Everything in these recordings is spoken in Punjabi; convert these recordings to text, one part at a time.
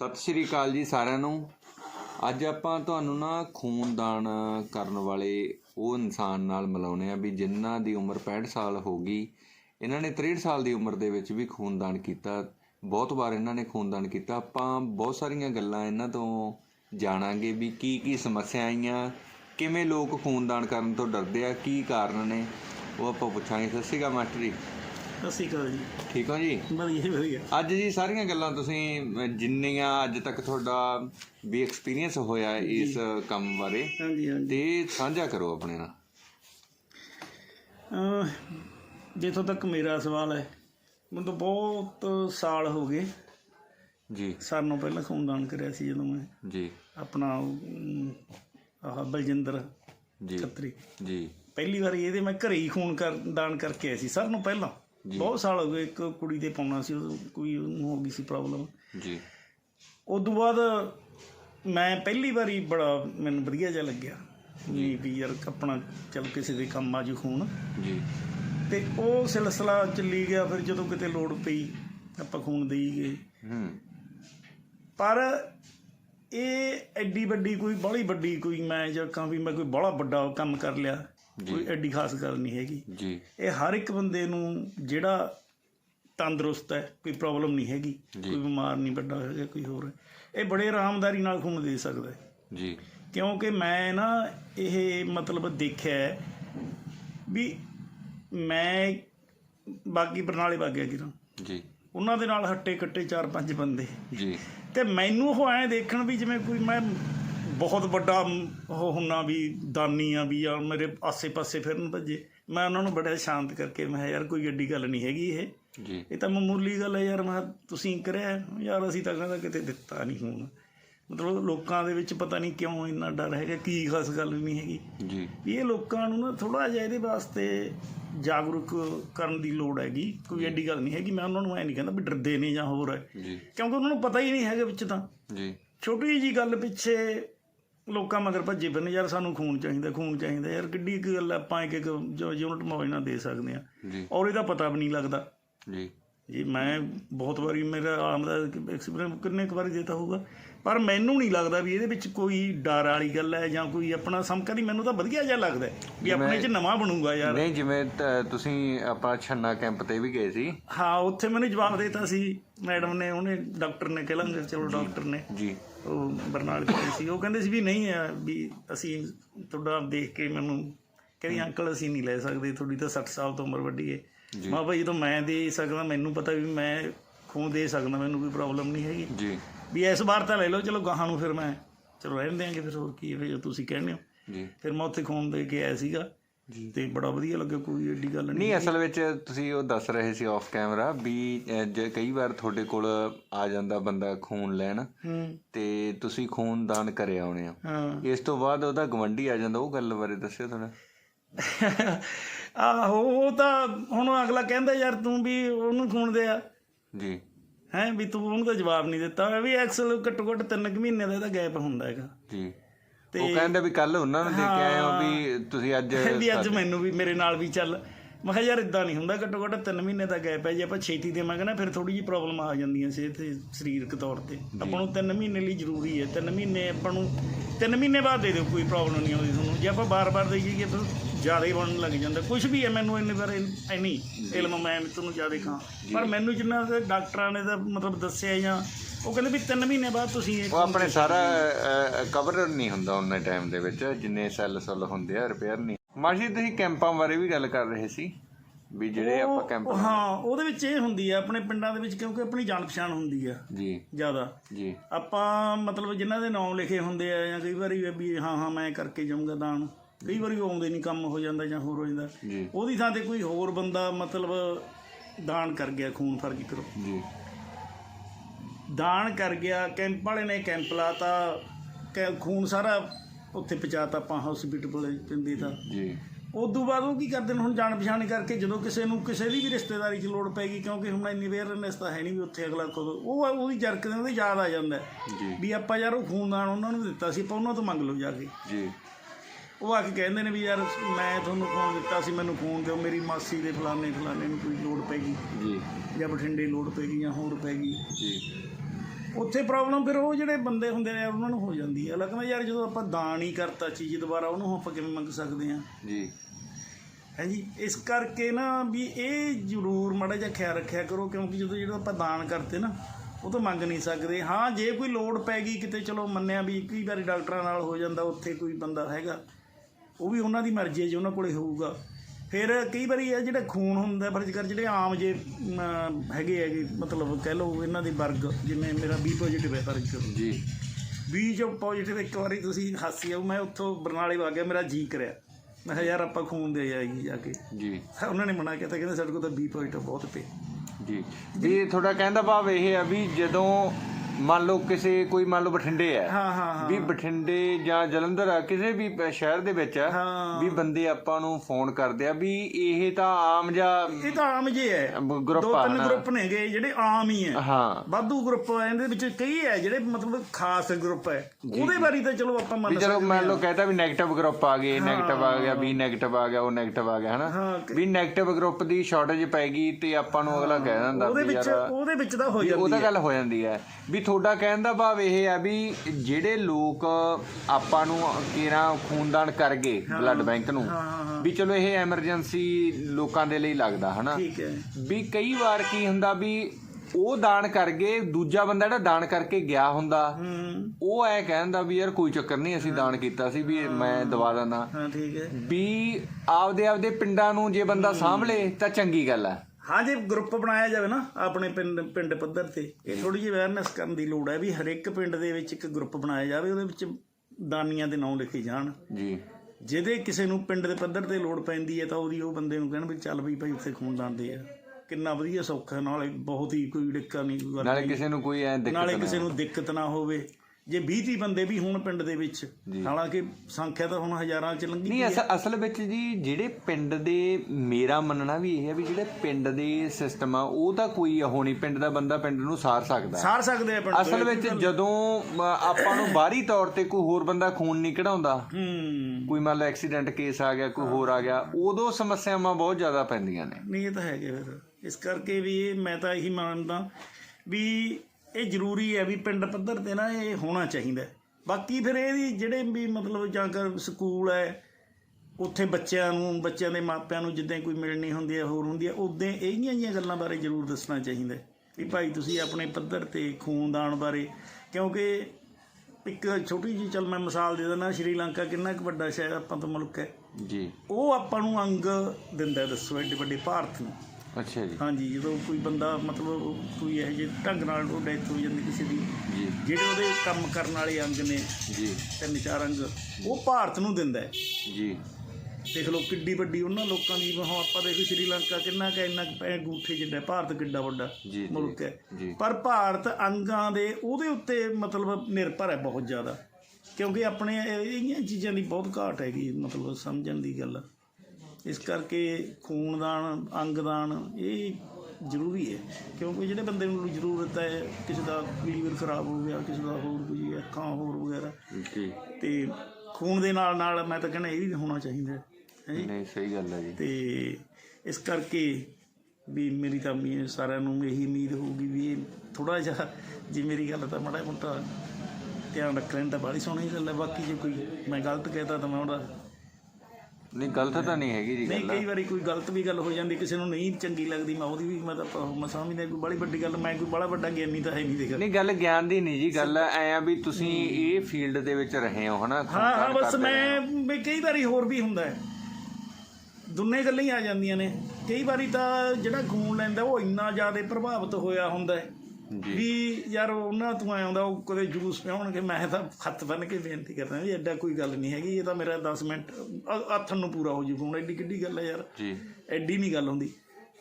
ਸਤਿ ਸ਼੍ਰੀ ਅਕਾਲ ਜੀ ਸਾਰਿਆਂ ਨੂੰ। ਅੱਜ ਆਪਾਂ ਤੁਹਾਨੂੰ ਨਾ ਖੂਨਦਾਨ ਕਰਨ ਵਾਲੇ ਉਹ ਇਨਸਾਨ ਨਾਲ ਮਿਲਾਉਣੇ ਆ ਵੀ ਜਿਨ੍ਹਾਂ ਦੀ ਉਮਰ 65 ਸਾਲ ਹੋ ਗਈ। ਇਹਨਾਂ ਨੇ 63 ਸਾਲ ਦੀ ਉਮਰ ਦੇ ਵਿੱਚ ਵੀ ਖੂਨਦਾਨ ਕੀਤਾ। ਬਹੁਤ ਵਾਰ ਇਹਨਾਂ ਨੇ ਖੂਨਦਾਨ ਕੀਤਾ। ਆਪਾਂ ਬਹੁਤ ਸਾਰੀਆਂ ਗੱਲਾਂ ਇਹਨਾਂ ਤੋਂ ਜਾਣਾਂਗੇ ਵੀ ਕੀ ਕੀ ਸਮੱਸਿਆ ਆਈਆਂ, ਕਿਵੇਂ ਲੋਕ ਖੂਨਦਾਨ ਕਰਨ ਤੋਂ ਡਰਦੇ ਆ, ਕੀ ਕਾਰਨ ਨੇ, ਉਹ ਆਪਾਂ ਪੁੱਛਾਂਗੇ। ਸਤਿ ਸ਼੍ਰੀ ਅਕਾਲ ਮਾਸਟਰ ਜੀ। ਸਤਿ ਸ਼੍ਰੀ ਅਕਾਲ ਜੀ। ਠੀਕ ਹੋ ਜੀ? ਵਧੀਆ ਜੀ, ਵਧੀਆ। ਅੱਜ ਜੀ ਸਾਰੀਆਂ ਗੱਲਾਂ ਤੁਸੀਂ ਜਿੰਨੀਆਂ ਅੱਜ ਤੱਕ ਤੁਹਾਡਾ ਵੀ ਐਕਸਪੀਰੀਅੰਸ ਹੋਇਆ ਇਸ ਕੰਮ ਬਾਰੇ ਹਾਂਜੀ ਹਾਂਜੀ। ਤੇ ਸਾਂਝਾ ਕਰੋ ਆਪਣੇ ਨਾਲ। ਜਿੱਥੋਂ ਤੱਕ ਮੇਰਾ ਸਵਾਲ ਹੈ ਮੈਨੂੰ ਤਾਂ ਬਹੁਤ ਸਾਲ ਹੋ ਗਏ। ਜੀ। ਸਾਲ ਨੂੰ ਪਹਿਲਾਂ ਖੂਨਦਾਨ ਕਰਿਆ ਸੀ ਜਦੋਂ ਮੈਂ ਜੀ। ਆਪਣਾ ਆਹ ਬਲਜਿੰਦਰ ਜੀ। ਖੱਤਰੀ। ਜੀ। ਪਹਿਲੀ ਵਾਰੀ ਇਹਦੇ ਮੈਂ ਘਰੇ ਹੀ ਖੂਨ ਕਰ ਦਾਨ ਕਰਕੇ ਆਇਆ ਸੀ ਸਰ ਨੂੰ ਪਹਿਲਾਂ। ਬਹੁਤ ਸਾਲ ਹੋ ਗਏ ਇੱਕ ਕੁੜੀ ਦੇ ਪਾਉਣਾ ਸੀ ਉਦੋਂ ਕੋਈ ਉਹਨੂੰ ਹੋ ਗਈ ਸੀ ਪ੍ਰੋਬਲਮ ਜੀ। ਉਸ ਤੋਂ ਬਾਅਦ ਮੈਂ ਪਹਿਲੀ ਵਾਰੀ ਬੜਾ ਮੈਨੂੰ ਵਧੀਆ ਜਿਹਾ ਲੱਗਿਆ ਵੀ ਵੀ ਯਾਰ ਆਪਣਾ ਚੱਲ ਕਿਸੇ ਦੇ ਕੰਮ ਆਜੂ ਖੂਨ ਜੀ। ਤੇ ਉਹ ਸਿਲਸਿਲਾ ਚੱਲੀ ਗਿਆ ਫਿਰ ਜਦੋਂ ਕਿਤੇ ਲੋੜ ਪਈ ਆਪਾਂ ਖੂਨ ਦੇਈ ਗਏ ਹੂੰ। ਪਰ ਇਹ ਐਡੀ ਵੱਡੀ ਕੋਈ ਬੜੀ ਵੱਡੀ ਕੋਈ ਮੈਂ ਜਾਂ ਕਹਾਂ ਵੀ ਮੈਂ ਕੋਈ ਬੜਾ ਵੱਡਾ ਕੰਮ ਕਰ ਲਿਆ। ਜੀ। ਕੋਈ ਐਡੀ ਖਾਸ ਗੱਲ ਨਹੀਂ ਹੈਗੀ। ਜੀ। ਇਹ ਹਰ ਇੱਕ ਬੰਦੇ ਨੂੰ ਜਿਹੜਾ ਤੰਦਰੁਸਤ ਹੈ ਕੋਈ ਪ੍ਰੋਬਲਮ ਨਹੀਂ ਹੈਗੀ। ਕੋਈ ਬਿਮਾਰ ਨਹੀਂ ਵੱਡਾ ਹੈਗਾ ਕੋਈ ਹੋਰ ਹੈ। ਇਹ ਬੜੇ ਆਰਾਮਦਾਰੀ ਨਾਲ ਖੂਨ ਦੇ ਸਕਦਾ ਹੈ। ਜੀ। ਕਿਉਂਕਿ ਮੈਂ ਨਾ ਇਹ ਮਤਲਬ ਦੇਖਿਆ ਹੈ ਵੀ ਮੈਂ ਬਾਕੀ ਬਰਨਾਲੇ ਵਾਗਿਆ ਕਿਰਾਂ ਜੀ। ਉਹਨਾਂ ਦੇ ਨਾਲ ਹੱਟੇ ਕੱਟੇ ਚਾਰ ਪੰਜ ਬੰਦੇ। ਜੀ। ਤੇ ਮੈਨੂੰ ਉਹ ਐਂ ਦੇਖਣ ਵੀ ਜਿਵੇਂ ਕੋਈ ਮੈਂ ਬਹੁਤ ਵੱਡਾ ਉਹ ਹੁੰਨਾ ਵੀ ਦਾਨੀ ਆ ਵੀ ਆ ਮੇਰੇ ਆਸੇ-ਪਾਸੇ ਫਿਰਨ ਭੱਜੇ। ਮੈਂ ਉਹਨਾਂ ਨੂੰ ਬੜਾ ਸ਼ਾਂਤ ਕਰਕੇ ਮੈਂ ਯਾਰ ਕੋਈ ਏਡੀ ਗੱਲ ਨਹੀਂ ਹੈਗੀ ਇਹ। ਜੀ। ਇਹ ਤਾਂ ਮਾਮੂਲੀ ਗੱਲ ਹੈ ਯਾਰ ਮੈਂ ਤੁਸੀਂ ਕਰਿਆ ਯਾਰ ਅਸੀਂ ਤਾਂ ਕਹਿੰਦਾ ਕਿਤੇ ਦਿੱਤਾ ਨਹੀਂ ਹੁਣ ਮਤਲਬ ਲੋਕਾਂ ਦੇ ਵਿੱਚ ਪਤਾ ਨਹੀਂ ਕਿਉਂ ਇੰਨਾ ਡਰ ਹੈਗਾ ਕੀ ਖਾਸ ਗੱਲ ਨਹੀਂ ਹੈਗੀ। ਜੀ। ਵੀ ਇਹ ਲੋਕਾਂ ਨੂੰ ਨਾ ਥੋੜਾ ਜਿਹਾ ਇਹਦੇ ਵਾਸਤੇ ਜਾਗਰੂਕ ਕਰਨ ਦੀ ਲੋੜ ਹੈਗੀ ਕੋਈ ਐਡੀ ਗੱਲ ਨਹੀਂ ਹੈਗੀ। ਮੈਂ ਉਹਨਾਂ ਨੂੰ ਐ ਨਹੀਂ ਕਹਿੰਦਾ ਵੀ ਡਰਦੇ ਨੇ ਜਾਂ ਹੋਰ। ਹੈ ਜੀ। ਕਿਉਂਕਿ ਉਹਨਾਂ ਨੂੰ ਪਤਾ ਹੀ ਨਹੀਂ ਹੈਗਾ ਵਿੱਚ ਤਾਂ। ਜੀ। ਛੋਟੀ ਜੀ ਗੱਲ ਪਿੱਛੇ ਲੋਕਾਂ ਮਗਰ ਭੱਜੇ ਫਿਰਨੇ ਯਾਰ ਸਾਨੂੰ ਖੂਨ ਚਾਹੀਦਾ ਖੂਨ ਚਾਹੀਦਾ ਯਾਰ ਕਿੱਡੀ ਕੁ ਗੱਲ ਆ, ਆਪਾਂ ਇੱਕ ਇੱਕ ਯੂਨਿਟ ਮੌਜ ਨਾਲ ਦੇ ਸਕਦੇ ਆ ਔਰ ਇਹਦਾ ਪਤਾ ਵੀ ਨਹੀਂ ਲੱਗਦਾ। ਜੀ। ਜੀ ਮੈਂ ਬਹੁਤ ਵਾਰੀ ਮੇਰਾ ਆਮ ਦਾ ਐਕਸਪੀਰੀਅੰਸ ਕਿੰਨੇ ਕੁ ਵਾਰੀ ਦਿੱਤਾ ਹੋਊਗਾ। ਪਰ ਮੈਨੂੰ ਨਹੀਂ ਲੱਗਦਾ ਵੀ ਇਹਦੇ ਵਿੱਚ ਕੋਈ ਡਰ ਵਾਲੀ ਗੱਲ ਹੈ ਜਾਂ ਕੋਈ ਆਪਣਾ ਸਮਕਾ ਮੈਨੂੰ ਤਾਂ ਵਧੀਆ ਜਿਹਾ ਲੱਗਦਾ ਵੀ ਆਪਣੇ 'ਚ ਨਵਾਂ ਬਣੂਗਾ ਯਾਰ। ਨਹੀਂ ਜਿਵੇਂ ਤੁਸੀਂ ਆਪਾਂ ਛੰਨਾ ਕੈਂਪ ਤੇ ਵੀ ਗਏ ਸੀ। ਹਾਂ ਉੱਥੇ ਮੈਨੂੰ ਜਵਾਬ ਦੇਤਾ ਸੀ। ਮੈਡਮ ਨੇ ਉਹਨੇ ਡਾਕਟਰ ਨੇ ਕਹਿ ਚਲੋ ਡਾਕਟਰ ਨੇ। ਜੀ। ਉਹ ਬਰਨਾਲੇ ਤੋਂ ਸੀ। ਉਹ ਕਹਿੰਦੇ ਸੀ ਵੀ ਨਹੀਂ ਆ ਵੀ ਅਸੀਂ ਤੁਹਾਡਾ ਦੇਖ ਕੇ ਮੈਨੂੰ ਕਹਿੰਦੀ ਅੰਕਲ ਅਸੀਂ ਨਹੀਂ ਲੈ ਸਕਦੇ ਤੁਹਾਡੀ ਤਾਂ 60 ਸਾਲ ਤੋਂ ਉਮਰ ਵੱਡੀ ਹੈ। ਮੈਂ ਭਾਈ ਜਦੋਂ ਮੈਂ ਦੇ ਸਕਦਾ ਮੈਨੂੰ ਪਤਾ ਵੀ ਮੈਂ ਖੂਨ ਦੇ ਸਕਦਾ ਮੈਨੂੰ ਕੋਈ ਪ੍ਰੋਬਲਮ ਨਹੀਂ ਹੈਗੀ। ਜੀ। ਵੀ ਇਸ ਵਾਰ ਤਾਂ ਲੈ ਲਓ ਚਲੋ ਗਾਹਾਂ ਨੂੰ ਫਿਰ ਮੈਂ ਚਲੋ ਰਹਿਣ ਦਿਆਂਗੇ ਫਿਰ ਹੋਰ ਕੀ ਹੈ ਫਿਰ ਜੋ ਤੁਸੀਂ ਕਹਿੰਦੇ ਹੋ। ਜੀ। ਫਿਰ ਮੈਂ ਉੱਥੇ ਖੂਨ ਦੇ ਕੇ ਆਇਆ ਸੀਗਾ। ਤੇ ਬੜਾ ਵਧੀਆ ਲੱਗਿਆ ਕੋਈ ਏਡੀ ਗੱਲ ਨਹੀਂ। ਨਹੀਂ ਅਸਲ ਵਿੱਚ ਤੁਸੀਂ ਉਹ ਦੱਸ ਰਹੇ ਸੀ ਆਫ ਕੈਮਰਾ ਵੀ ਜੇ ਕਈ ਵਾਰ ਤੁਹਾਡੇ ਕੋਲ ਆ ਜਾਂਦਾ ਬੰਦਾ ਖੂਨ ਲੈਣ ਤੇ ਤੁਸੀਂ ਖੂਨ ਦਾਨ ਕਰੇ ਆਉਣੇ ਆ ਇਸ ਤੋਂ ਬਾਅਦ ਉਹਦਾ ਗਵੰਡੀ ਆ ਜਾਂਦਾ ਉਹ ਗੱਲ ਬਾਰੇ ਦੱਸਿਓ ਥੋੜਾ ਆਹੋ ਉਹ ਤਾਂ ਹੁਣ ਅਗਲਾ ਕਹਿੰਦਾ ਯਾਰ ਤੂੰ ਵੀ ਉਹਨੂੰ ਖੂਨ ਦੇ ਆ ਜੀ। ਹੈ ਵੀ ਤੂੰ ਉਹਨੂੰ ਤਾਂ ਜਵਾਬ ਨਹੀਂ ਦਿੱਤਾ। ਵੀ ਐਕਸਲ ਘੱਟੋ ਘੱਟ 3 ਮਹੀਨੇ ਦਾ ਇਹਦਾ ਗੈਪ ਹੁੰਦਾ ਹੈਗਾ। ਜੀ। ਤੇ ਉਹ ਕਹਿੰਦੇ ਵੀ ਕੱਲ ਉਹਨਾਂ ਨੂੰ ਦੇ ਕੇ ਆਏ ਹੋ ਵੀ ਤੁਸੀਂ ਅੱਜ ਵੀ ਅੱਜ ਮੈਨੂੰ ਵੀ ਮੇਰੇ ਨਾਲ ਵੀ ਚੱਲ। ਮੈਂ ਕਿਹਾ ਯਾਰ ਇਦਾਂ ਨਹੀਂ ਹੁੰਦਾ ਘੱਟੋ ਘੱਟ 3 ਮਹੀਨੇ ਦਾ ਗੈਪ ਹੈ ਜੇ ਆਪਾਂ ਛੇਤੀ ਦੇਵਾਂਗੇ ਨਾ ਫਿਰ ਥੋੜੀ ਜਿਹੀ ਪ੍ਰੋਬਲਮ ਆ ਜਾਂਦੀਆਂ ਸਿਹਤ ਤੇ ਸਰੀਰਕ ਤੌਰ ਤੇ। ਆਪਾਂ ਨੂੰ 3 ਮਹੀਨੇ ਲਈ ਜ਼ਰੂਰੀ ਹੈ 3 ਮਹੀਨੇ ਆਪਾਂ ਨੂੰ 3 ਮਹੀਨੇ ਬਾਅਦ ਦੇ ਦਿਓ ਕੋਈ ਪ੍ਰੋਬਲਮ ਨਹੀਂ ਆਉਂਦੀ ਤੁਹਾਨੂੰ। ਜੇ ਆਪਾਂ ਬਾਰ-ਬਾਰ ਦੇਈਏ ਫਿਰ ਜ਼ਿਆਦਾ ਹੀ ਬਣਨ ਲੱਗ ਜਾਂਦਾ। ਕੁਝ ਵੀ ਹੈ ਮੈਨੂੰ ਇੰਨੇ ਬਾਰੇ ਇੰਨੀ ਇਲਮ ਮੈਂ ਤੁਹਾਨੂੰ ਜ਼ਿਆਦਾ ਖਾਂ ਪਰ ਮੈਨੂੰ ਜਿੰਨਾ ਡਾਕਟਰਾਂ ਨੇ ਤਾਂ ਮਤਲਬ ਦੱਸਿਆ ਜਾਂ ਉਹ ਕਹਿੰਦੇ ਵੀ 3 ਮਹੀਨੇ ਬਾਅਦ ਤੁਸੀਂ ਇਹ ਉਹ ਆਪਣੇ ਸਾਰਾ ਕਵਰ ਨਹੀਂ ਹੁੰਦਾ ਉਹਨਾਂ ਟਾਈਮ ਦੇ ਵਿੱਚ ਜਿੰਨੇ ਸੈੱਲ ਸੈੱਲ ਹੁੰਦੇ ਆ ਰਿਪੇਅਰ ਨਹੀਂ। ਮਾਸ਼ੀ ਤੁਸੀਂ ਕੈਂਪਾਂ ਬਾਰੇ ਵੀ ਗੱਲ ਕਰ ਰਹੇ ਸੀ ਵੀ ਜਿਹੜੇ ਆਪਾਂ ਕੈਂਪ ਹਾਂ ਉਹਦੇ ਵਿੱਚ ਇਹ ਹੁੰਦੀ ਆ ਆਪਣੇ ਪਿੰਡਾਂ ਦੇ ਵਿੱਚ ਕਿਉਂਕਿ ਆਪਣੀ ਜਾਣ ਪਛਾਣ ਹੁੰਦੀ ਆ। ਜੀ। ਜ਼ਿਆਦਾ। ਜੀ। ਆਪਾਂ ਮਤਲਬ ਜਿਨ੍ਹਾਂ ਦੇ ਨਾਮ ਲਿਖੇ ਹੁੰਦੇ ਆ ਜਾਂ ਕਈ ਵਾਰੀ ਵੀ ਹਾਂ ਹਾਂ ਮੈਂ ਕਰਕੇ ਜਾਊਂਗਾ ਦਾਨ। ਕਈ ਵਾਰੀ ਉਹ ਆਉਂਦੇ ਨਹੀਂ ਕੰਮ ਹੋ ਜਾਂਦਾ ਜਾਂ ਹੋਰ ਹੋ ਜਾਂਦਾ। ਉਹਦੀ ਥਾਂ ਤੇ ਕੋਈ ਹੋਰ ਬੰਦਾ ਮਤਲਬ ਦਾਨ ਕਰ ਗਿਆ ਖੂਨ ਫ਼ਰਕ ਕਰੋ। ਜੀ। ਦਾਨ ਕਰ ਗਿਆ ਕੈਂਪ ਵਾਲੇ ਨੇ ਕੈਂਪ ਲਾਤਾ ਖੂਨ ਸਾਰਾ ਉੱਥੇ ਪਹੁੰਚਾਤਾ ਆਪਾਂ ਹਸਪੀਟਲ ਪਿੰਦੀ ਤਾਂ ਜੀ। ਉਦੋਂ ਬਾਅਦ ਉਹ ਕੀ ਕਰਦੇ ਨੇ ਹੁਣ ਜਾਣ ਪਛਾਣ ਕਰਕੇ ਜਦੋਂ ਕਿਸੇ ਨੂੰ ਕਿਸੇ ਦੀ ਵੀ ਰਿਸ਼ਤੇਦਾਰੀ 'ਚ ਲੋੜ ਪੈਗੀ ਕਿਉਂਕਿ ਹੁਣ ਇੰਨੀ ਅਵੇਅਰਨੈਸ ਤਾਂ ਹੈ ਨਹੀਂ ਵੀ ਉੱਥੇ ਅਗਲਾ ਕਦੋਂ ਉਹ ਉਹਦੀ ਜਰਕਦੇ ਉਹਦੇ ਯਾਦ ਆ ਜਾਂਦਾ ਵੀ ਆਪਾਂ ਯਾਰ ਉਹ ਖੂਨਦਾਨ ਉਹਨਾਂ ਨੂੰ ਦਿੱਤਾ ਸੀ ਆਪਾਂ ਉਹਨਾਂ ਤੋਂ ਮੰਗ ਲਓ ਜਾ ਕੇ। ਜੀ। ਉਹ ਆ ਕੇ ਕਹਿੰਦੇ ਨੇ ਵੀ ਯਾਰ ਮੈਂ ਤੁਹਾਨੂੰ ਖੂਨ ਦਿੱਤਾ ਸੀ ਮੈਨੂੰ ਖੂਨ ਦਿਓ ਮੇਰੀ ਮਾਸੀ ਦੇ ਫਲਾਣੇ ਫਲਾਣੇ ਨੂੰ ਕੋਈ ਲੋੜ ਪੈਗੀ ਜੀ। ਜਾਂ ਬਠਿੰਡੇ ਲੋੜ ਪੈਗੀ ਜਾਂ ਹੋਰ ਪੈਗੀ ਜੀ। ਉੱਥੇ ਪ੍ਰੋਬਲਮ ਫਿਰ ਉਹ ਜਿਹੜੇ ਬੰਦੇ ਹੁੰਦੇ ਨੇ ਉਹਨਾਂ ਨੂੰ ਹੋ ਜਾਂਦੀ ਹੈ। ਲੱਗਦਾ ਯਾਰ ਜਦੋਂ ਆਪਾਂ ਦਾਨ ਹੀ ਕਰਤਾ ਚੀਜ਼ ਦੁਬਾਰਾ ਉਹਨੂੰ ਆਪਾਂ ਕਿਵੇਂ ਮੰਗ ਸਕਦੇ ਹਾਂ? ਜੀ। ਹੈ ਜੀ? ਇਸ ਕਰਕੇ ਨਾ ਵੀ ਇਹ ਜ਼ਰੂਰ ਮਾੜਾ ਜਿਹਾ ਖਿਆਲ ਰੱਖਿਆ ਕਰੋ ਕਿਉਂਕਿ ਜਦੋਂ ਜਦੋਂ ਆਪਾਂ ਦਾਨ ਕਰਤੇ ਨਾ ਉਹ ਤਾਂ ਮੰਗ ਨਹੀਂ ਸਕਦੇ। ਹਾਂ ਜੇ ਕੋਈ ਲੋੜ ਪੈ ਗਈ ਕਿਤੇ ਚਲੋ ਮੰਨਿਆ ਵੀ ਕਈ ਵਾਰੀ ਡਾਕਟਰਾਂ ਨਾਲ ਹੋ ਜਾਂਦਾ ਉੱਥੇ ਕੋਈ ਬੰਦਾ ਹੈਗਾ ਉਹ ਵੀ ਉਹਨਾਂ ਦੀ ਮਰਜ਼ੀ ਹੈ ਜੇ ਉਹਨਾਂ ਕੋਲੇ ਹੋਊਗਾ। ਫਿਰ ਕਈ ਵਾਰੀ ਇਹ ਜਿਹੜੇ ਖੂਨ ਹੁੰਦਾ ਫਰਜ਼ ਕਰ ਜਿਹੜੇ ਆਮ ਜੇ ਹੈਗੇ ਹੈਗੇ ਮਤਲਬ ਕਹਿ ਲਓ ਇਹਨਾਂ ਦੇ ਵਰਗ ਜਿਵੇਂ ਮੇਰਾ ਬੀ ਪੋਜ਼ਿਟਿਵ ਹੈ ਫਰਜ਼ ਕਰੋ। ਜੀ। ਬੀ ਜੋ ਪੋਜ਼ਿਟਿਵ ਇੱਕ ਵਾਰੀ ਤੁਸੀਂ ਹਾਸੀ ਆਉ ਮੈਂ ਉੱਥੋਂ ਬਰਨਾਲੇ ਵਾ ਗਿਆ ਮੇਰਾ ਜੀ ਕਰਿਆ। ਮੈਂ ਕਿਹਾ ਯਾਰ ਆਪਾਂ ਖੂਨ ਦੇ ਆਈਏ ਜਾ ਕੇ। ਜੀ। ਉਹਨਾਂ ਨੇ ਮਨਾ ਕੀਤਾ ਕਹਿੰਦੇ ਸਾਡੇ ਕੋਲ ਤਾਂ ਬੀ ਪੋਜ਼ਿਟਿਵ ਬਹੁਤ ਪਏ। ਜੀ। ਵੀ ਤੁਹਾਡਾ ਕਹਿਣ ਦਾ ਭਾਵ ਇਹ ਹੈ ਵੀ ਜਦੋਂ ਮੰਨ ਲਓ ਕਿਸੇ ਕੋਈ ਮੰਨ ਲਓ ਬਠਿੰਡੇ ਹੈ ਵੀ ਬਠਿੰਡੇ ਜਾਂ ਜਲੰਧਰ ਆ ਕਿਸੇ ਵੀ ਸ਼ਹਿਰ ਦੇ ਵਿੱਚ ਆ, ਵੀ ਬੰਦੇ ਆਪਾਂ ਨੂੰ ਫੋਨ ਕਰਦੇ ਆ ਵੀ ਇਹ ਤਾਂ ਆਮ ਜਾਂ ਇਹ ਤਾਂ ਆਮ ਜੇ ਹੈ। ਗਰੁੱਪ ਦੋ ਆ ਤਿੰਨ ਗਰੁੱਪ ਨੇਗੇ ਜਿਹੜੇ ਆਮ ਹੀ ਹੈ। ਹਾਂ। ਵਾਧੂ ਗਰੁੱਪ ਇਹਦੇ ਵਿੱਚ ਕਈ ਹੈ ਜਿਹੜੇ ਮਤਲਬ ਖਾਸ ਗਰੁੱਪ ਹੈ। ਉਹਦੇ ਬਾਰੇ ਤਾਂ ਚਲੋ ਆਪਾਂ ਮੰਨ ਚਲੋ ਮੰਨ ਲਓ ਕਹਤਾ ਵੀ 네ਗੇਟਿਵ ਗਰੁੱਪ ਆ ਗਏ 네ਗੇਟਿਵ ਆ ਗਿਆ ਵੀ ਨੈਗੇਟਿਵ ਆ ਗਿਆ ਉਹ 네ਗੇਟਿਵ ਆ ਗਿਆ ਹਨਾ? ਵੀ 네ਗੇਟਿਵ ਗਰੁੱਪ ਦੀ ਸ਼ਾਰਟੇਜ ਪੈ ਗਈ ਤੇ ਆਪਾਂ ਨੂੰ ਅਗਲਾ ਕਹਿ ਦਿੰਦਾ ਉਹਦੇ ਵਿੱਚ ਉਹਦੇ ਵਿੱਚ ਤਾਂ ਹੋ ਜਾਂਦੀ ਉਹਦਾ ਗੱਲ ਹੋ ਜਾਂਦੀ ਹੈ। ਵੀ ਤੁਹਾਡਾ ਕਹਿਣ ਦਾ ਭਾਵ ਇਹ ਹੈ ਵੀ ਜਿਹੜੇ ਲੋਕ ਆਪਾਂ ਨੂੰ ਕੇਰਾ ਖੂਨਦਾਨ ਕਰ ਗਏ ਬਲੱਡ ਬੈਂਕ ਨੂੰ ਵੀ ਚਲੋ ਇਹ ਐਮਰਜੈਂਸੀ ਲੋਕਾਂ ਦੇ ਲਈ ਲੱਗਦਾ ਹਨਾ? ਠੀਕ ਹੈ। ਵੀ ਕਈ ਵਾਰ ਕੀ ਹੁੰਦਾ ਵੀ ਉਹ ਦਾਨ ਕਰ ਗਏ ਦੂਜਾ ਬੰਦਾ ਜਿਹੜਾ ਦਾਨ ਕਰਕੇ ਗਿਆ ਹੁੰਦਾ ਉਹ ਐ ਕਹਿੰਦਾ ਵੀ ਯਾਰ ਕੋਈ ਚੱਕਰ ਨਹੀਂ ਅਸੀਂ ਦਾਨ ਕੀਤਾ ਸੀ ਵੀ ਮੈਂ ਦਵਾ ਦਿੰਦਾ। ਹਾਂ ਠੀਕ ਹੈ। ਵੀ ਆਪਦੇ ਆਪਦੇ ਪਿੰਡਾਂ ਨੂੰ ਜੇ ਬੰਦਾ ਸਾਂਭ ਲੇ ਤਾਂ ਚੰਗੀ ਗੱਲ ਆ ਹਾਂ ਜੇ ਗਰੁੱਪ ਬਣਾਇਆ ਜਾਵੇ ਨਾ ਆਪਣੇ ਪਿੰਡ ਪਿੰਡ ਪੱਧਰ ਤੇ ਇਹ ਥੋੜੀ ਜਿਹੀ ਅਵੇਅਰਨੈਸ ਕਰਨ ਦੀ ਲੋੜ ਹੈ ਵੀ ਹਰੇਕ ਪਿੰਡ ਦੇ ਵਿੱਚ ਇੱਕ ਗਰੁੱਪ ਬਣਾਇਆ ਜਾਵੇ ਉਹਦੇ ਵਿੱਚ ਦਾਨੀਆਂ ਦੇ ਨਾਮ ਲਿਖੇ ਜਾਣ। ਜੀ। ਜਿਹਦੇ ਕਿਸੇ ਨੂੰ ਪਿੰਡ ਦੇ ਪੱਧਰ ਤੇ ਲੋੜ ਪੈਂਦੀ ਹੈ ਤਾਂ ਉਹਦੀ ਉਹ ਬੰਦੇ ਨੂੰ ਕਹਿਣ ਵੀ ਚੱਲ ਬਈ ਭਾਈ ਉੱਥੇ ਖੂਨਦਾਨ ਦੇ ਆ। ਕਿੰਨਾ ਵਧੀਆ ਸੌਖਾ ਨਾਲੇ ਬਹੁਤ ਹੀ ਕੋਈ ਡਿੱਕਾ ਨਹੀਂ ਨਾਲੇ। ਕਿਸੇ ਨੂੰ ਕੋਈ ਐ ਦਿੱਕਤ ਨਾਲੇ ਕਿਸੇ ਨੂੰ ਦਿੱਕਤ ਨਾ ਹੋਵੇ। ਜੇ 20 30 ਬੰਦੇ ਵੀ ਹੋਣ ਪਿੰਡ ਦੇ ਵਿੱਚ ਹਾਲਾਂਕਿ ਸੰਖਿਆ ਤਾਂ ਹੁਣ ਹਜ਼ਾਰਾਂ ਚ ਲੰਘੀ ਨਹੀਂ ਅਸਲ ਅਸਲ ਵਿੱਚ ਜੀ ਜਿਹੜੇ ਪਿੰਡ ਦੇ ਮੇਰਾ ਮੰਨਣਾ ਵੀ ਇਹ ਹੈ ਵੀ ਜਿਹੜੇ ਪਿੰਡ ਦੇ ਸਿਸਟਮ ਆ ਉਹ ਤਾਂ ਕੋਈ ਉਹ ਨਹੀਂ ਪਿੰਡ ਦਾ ਬੰਦਾ ਪਿੰਡ ਨੂੰ ਸਾਰ ਸਕਦਾ ਸਾਰ ਸਕਦੇ ਆ ਪਿੰਡ ਅਸਲ ਵਿੱਚ ਜਦੋਂ ਆਪਾਂ ਨੂੰ ਬਾਹਰੀ ਤੌਰ ਤੇ ਕੋਈ ਹੋਰ ਬੰਦਾ ਖੂਨ ਨਹੀਂ ਕਢਾਉਂਦਾ ਹੂੰ। ਕੋਈ ਮੰਨ ਲਓ ਐਕਸੀਡੈਂਟ ਕੇਸ ਆ ਗਿਆ ਕੋਈ ਹੋਰ ਆ ਗਿਆ ਉਦੋਂ ਸਮੱਸਿਆਵਾਂ ਬਹੁਤ ਜ਼ਿਆਦਾ ਪੈਂਦੀਆਂ ਨੇ। ਨਹੀਂ ਇਹ ਤਾਂ ਹੈਗੇ ਫਿਰ। ਇਸ ਕਰਕੇ ਵੀ ਇਹ ਮੈਂ ਤਾਂ ਇਹੀ ਮੰਨਦਾ ਵੀ ਇਹ ਜ਼ਰੂਰੀ ਹੈ ਵੀ ਪਿੰਡ ਪੱਧਰ ਤੇ ਨਾ ਇਹ ਹੋਣਾ ਚਾਹੀਦਾ। ਬਾਕੀ ਫਿਰ ਇਹਦੀ ਜਿਹੜੇ ਵੀ ਮਤਲਬ ਜਾਂ ਕਰ ਸਕੂਲ ਹੈ ਉੱਥੇ ਬੱਚਿਆਂ ਨੂੰ ਬੱਚਿਆਂ ਦੇ ਮਾਪਿਆਂ ਨੂੰ ਜਿੱਦਾਂ ਕੋਈ ਮਿਲਣੀ ਹੁੰਦੀ ਹੈ ਹੋਰ ਹੁੰਦੀ ਹੈ ਉਦਾਂ ਇਹੀਆਂ ਜੀਆਂ ਗੱਲਾਂ ਬਾਰੇ ਜ਼ਰੂਰ ਦੱਸਣਾ ਚਾਹੀਦਾ ਵੀ ਭਾਈ ਤੁਸੀਂ ਆਪਣੇ ਪੱਧਰ ਤੇ ਖੂਨਦਾਨ ਬਾਰੇ ਕਿਉਂਕਿ ਇੱਕ ਛੋਟੀ ਜਿਹੀ ਚੱਲ ਮੈਂ ਮਿਸਾਲ ਦੇ ਦਿੰਦਾ ਸ਼੍ਰੀਲੰਕਾ ਕਿੰਨਾ ਕੁ ਵੱਡਾ ਸ਼ਹਿਰ ਆਪਾਂ ਤੋਂ ਮੁਲਕ ਹੈ। ਜੀ। ਉਹ ਆਪਾਂ ਨੂੰ ਅੰਗ ਦਿੰਦਾ ਦੱਸੋ ਐਡੇ ਵੱਡੇ ਭਾਰਤ ਨੂੰ। ਅੱਛਾ ਜੀ। ਹਾਂਜੀ ਜਦੋਂ ਕੋਈ ਬੰਦਾ ਮਤਲਬ ਕੋਈ ਇਹੋ ਜਿਹੇ ਢੰਗ ਨਾਲ ਉਹ ਡੈਥ ਹੋ ਜਾਂਦੀ ਕਿਸੇ ਦੀ ਜੀ। ਜਿਹੜੇ ਉਹਦੇ ਕੰਮ ਕਰਨ ਵਾਲੇ ਅੰਗ ਨੇ ਜੀ। ਤਿੰਨ ਚਾਰ ਅੰਗ ਉਹ ਭਾਰਤ ਨੂੰ ਦਿੰਦਾ ਹੈ। ਜੀ। ਦੇਖ ਲਓ ਕਿੱਡੀ ਵੱਡੀ ਉਹਨਾਂ ਲੋਕਾਂ ਦੀ ਹੁਣ ਆਪਾਂ ਦੇਖੋ ਸ਼੍ਰੀਲੰਕਾ ਕਿੰਨਾ ਕੁ ਇੰਨਾ ਇਹ ਅੰਗੂਠੇ ਜਿੱਡਾ ਭਾਰਤ ਕਿੱਡਾ ਵੱਡਾ ਜੀ ਜੀ ਮੁਲਕ ਹੈ। ਜੀ। ਪਰ ਭਾਰਤ ਅੰਗਾਂ ਦੇ ਉਹਦੇ ਉੱਤੇ ਮਤਲਬ ਨਿਰਭਰ ਹੈ ਬਹੁਤ ਜ਼ਿਆਦਾ ਕਿਉਂਕਿ ਆਪਣੇ ਇਹ- ਇਹੀਆਂ ਚੀਜ਼ਾਂ ਦੀ ਬਹੁਤ ਘਾਟ ਹੈਗੀ ਮਤਲਬ ਸਮਝਣ ਦੀ ਗੱਲ। ਇਸ ਕਰਕੇ ਖੂਨਦਾਨ ਅੰਗਦਾਨ ਇਹ ਜ਼ਰੂਰੀ ਹੈ। ਕਿਉਂਕਿ ਜਿਹੜੇ ਬੰਦੇ ਨੂੰ ਜ਼ਰੂਰਤ ਹੈ ਕਿਸੇ ਦਾ ਲੀਵਰ ਖਰਾਬ ਹੋ ਗਿਆ ਕਿਸੇ ਦਾ ਹੋਰ ਕੋਈ ਅੱਖਾਂ ਹੋਰ ਵਗੈਰਾ ਜੀ। ਤੇ ਖੂਨ ਦੇ ਨਾਲ ਨਾਲ ਮੈਂ ਤਾਂ ਕਹਿੰਦਾ ਇਹ ਵੀ ਹੋਣਾ ਚਾਹੀਦਾ ਹੈ। ਜੀ? ਨਹੀਂ ਸਹੀ ਗੱਲ ਹੈ ਜੀ। ਤੇ ਇਸ ਕਰਕੇ ਵੀ ਮੇਰੀ ਤਾਂ ਮੀ ਸਾਰਿਆਂ ਨੂੰ ਇਹੀ ਉਮੀਦ ਹੋਊਗੀ ਵੀ ਇਹ ਥੋੜਾ ਜਿਹਾ ਜੇ ਮੇਰੀ ਗੱਲ ਤਾਂ ਮਾੜਾ ਮੋਟਾ ਧਿਆਨ ਰੱਖ ਲੈਣ ਤਾਂ ਬੜੀ ਸੋਹਣੀ ਗੱਲ ਹੈ। ਬਾਕੀ ਜੇ ਕੋਈ ਮੈਂ ਗਲਤ ਕਹਿਤਾ ਤਾਂ ਮੈਂ ਉਹਦਾ ਨਹੀਂ ਗਲਤ ਤਾਂ ਨਹੀਂ ਹੈਗੀ ਜੀ ਨਹੀਂ ਕਈ ਵਾਰੀ ਕੋਈ ਗਲਤ ਵੀ ਗੱਲ ਹੋ ਜਾਂਦੀ ਕਿਸੇ ਨੂੰ ਨਹੀਂ ਚੰਗੀ ਲੱਗਦੀ ਮੈਂ ਉਹਦੀ ਵੀ ਮੈਂ ਤਾਂ ਮੈਂ ਸਮਝਦਾ ਕੋਈ ਬੜੀ ਵੱਡੀ ਗੱਲ ਮੈਂ ਕੋਈ ਬੜਾ ਵੱਡਾ ਗਿਆਨੀ ਤਾਂ ਹੈ ਨਹੀਂ ਦੇਖ ਨਹੀਂ ਗੱਲ ਗਿਆਨ ਦੀ ਨਹੀਂ ਜੀ ਗੱਲ ਐ ਆ ਵੀ ਤੁਸੀਂ ਇਹ ਫੀਲਡ ਦੇ ਵਿੱਚ ਰਹੇ ਹੋ ਹਨਾ? ਹਾਂ ਹਾਂ ਬਸ। ਮੈਂ ਵੀ ਕਈ ਵਾਰੀ ਹੋਰ ਵੀ ਹੁੰਦਾ ਹੈ। ਦੁਨੇ ਗੱਲਾਂ ਹੀ ਆ ਜਾਂਦੀਆਂ ਨੇ। ਕਈ ਵਾਰੀ ਤਾਂ ਜਿਹੜਾ ਖੂਨ ਲੈਂਦਾ ਉਹ ਇੰਨਾ ਜ਼ਿਆਦਾ ਪ੍ਰਭਾਵਿਤ ਹੋਇਆ ਹੁੰਦਾ ਹੈ। ਵੀ ਯਾਰ ਉਹਨਾਂ ਤੋਂ ਆਉਂਦਾ ਉਹ ਕਦੇ ਜੂਸ ਪਿਆਉਣਗੇ ਮੈਂ ਤਾਂ ਹੱਥ ਬੰਨ ਕੇ ਬੇਨਤੀ ਕਰਦਾ ਵੀ ਐਡਾ ਕੋਈ ਗੱਲ ਨਹੀਂ ਹੈਗੀ ਇਹ ਤਾਂ ਮੇਰਾ 10 ਮਿੰਟ ਆਥਣ ਨੂੰ ਪੂਰਾ ਹੋ ਜੂ ਹੁਣ ਐਡੀ ਕਿੱਡੀ ਗੱਲ ਹੈ ਯਾਰ। ਜੀ। ਐਡੀ ਨਹੀਂ ਗੱਲ ਹੁੰਦੀ।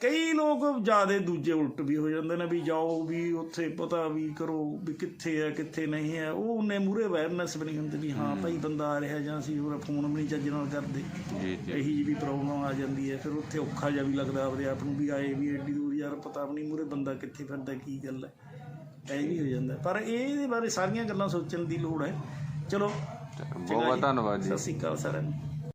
ਕਈ ਲੋਕ ਜਿਆਦੇ ਦੂਜੇ ਉਲਟ ਵੀ ਹੋ ਜਾਂਦੇ ਨੇ ਵੀ ਜਾਓ ਵੀ ਉੱਥੇ ਪਤਾ ਵੀ ਕਰੋ ਵੀ ਕਿੱਥੇ ਹੈ ਕਿੱਥੇ ਨਹੀਂ ਹੈ। ਉਹ ਉਹਨੇ ਮੂਰੇ ਅਵੇਅਰਨੈਸ ਵੀ ਨਹੀਂ ਹੁੰਦੀ ਵੀ ਹਾਂ ਭਾਈ ਬੰਦਾ ਆ ਰਿਹਾ ਜਾਂ ਅਸੀਂ ਉਹ ਫੋਨ ਵੀ ਨਹੀਂ ਚੱਜ ਨਾਲ ਕਰਦੇ। ਜੀ ਜੀ। ਇਹੀ ਜਿਹੀ ਵੀ ਪ੍ਰੋਬਲਮ ਆ ਜਾਂਦੀ ਹੈ ਫਿਰ ਉੱਥੇ ਔਖਾ ਜਿਹਾ ਵੀ ਲੱਗਦਾ ਆਪਦੇ ਆਪ ਨੂੰ ਵੀ ਆਏ ਵੀ ਐਡੀ ਦੂਰ ਯਾਰ ਪਤਾ ਵੀ ਨਹੀਂ ਮੂਰੇ ਬੰਦਾ ਕਿੱਥੇ ਫਿਰਦਾ ਕੀ ਗੱਲ ਹੈ। ਐ ਵੀ ਹੋ ਜਾਂਦਾ। ਪਰ ਇਹਦੇ ਬਾਰੇ ਸਾਰੀਆਂ ਗੱਲਾਂ ਸੋਚਣ ਦੀ ਲੋੜ ਹੈ। ਚਲੋ ਬਹੁਤ ਬਹੁਤ ਧੰਨਵਾਦ ਜੀ। ਸਤਿ ਸ਼੍ਰੀ ਅਕਾਲ ਸਾਰਿਆਂ ਨੂੰ।